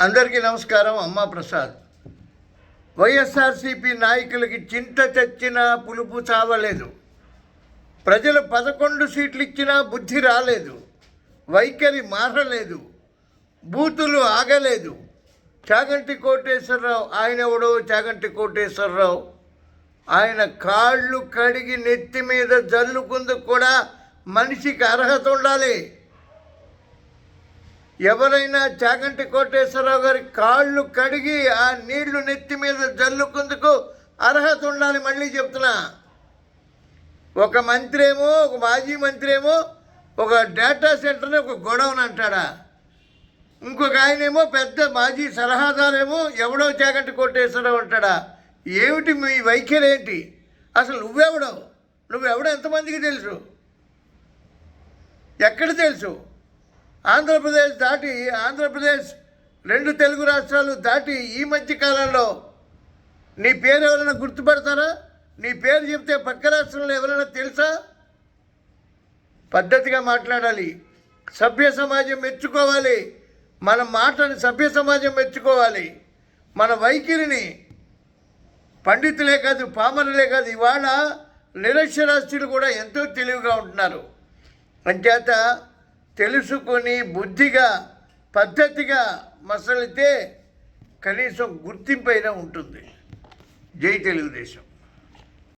అందరికీ నమస్కారం అమ్మా ప్రసాద్. వైఎస్ఆర్సీపీ నాయకులకి చింత చచ్చినా పులుపు చావలేదు. ప్రజలు పదకొండు సీట్లు ఇచ్చినా బుద్ధి రాలేదు. వైఖరి మారలేదు. బూతులు ఆగలేదు. చాగంటి కోటేశ్వరరావు ఆయన ఎవడో చాగంటి కోటేశ్వరరావు ఆయన కాళ్ళు కడిగి నెత్తి మీద జల్లుకుందుకు కూడా మనిషికి అర్హత ఉండాలి. ఎవరైనా చాగంటి కోటేశ్వరరావు గారి కాళ్ళు కడిగి ఆ నీళ్ళు నెత్తి మీద జల్లుకుందుకు అర్హత ఉండాలి మళ్ళీ చెప్తున్నా. ఒక మంత్రి ఏమో ఒక మాజీ మంత్రి ఏమో ఒక డేటా సెంటర్ని ఒక గొడవని అంటాడా? ఇంకొక ఆయనేమో పెద్ద మాజీ సలహాదారేమో ఎవడో చాగంటి కోటేశ్వరరావు అంటాడా? ఏమిటి మీ వైఖరి ఏంటి? అసలు నువ్వెవడవు? నువ్వెవడో ఎంతమందికి తెలుసు? ఎక్కడ తెలుసు? ఆంధ్రప్రదేశ్ దాటి ఆంధ్రప్రదేశ్ రెండు తెలుగు రాష్ట్రాలు దాటి ఈ మధ్య కాలంలో నీ పేరు ఎవరైనా గుర్తుపడతారా? నీ పేరు చెప్తే పక్క రాష్ట్రంలో ఎవరైనా తెలుసా? పద్ధతిగా మాట్లాడాలి. సభ్య సమాజం మెచ్చుకోవాలి. మన మాటని సభ్య సమాజం మెచ్చుకోవాలి. మన వైఖరిని పండితులే కాదు పామరులే కాదు ఇవాళ నిరక్షరాస్యులు కూడా ఎంతో తెలివిగా ఉంటున్నారు. అంచేత తెలుసుకొని బుద్ధిగా పద్ధతిగా మసలితే కనీసం గుర్తింపు అయినా ఉంటుంది. జై తెలుగుదేశం.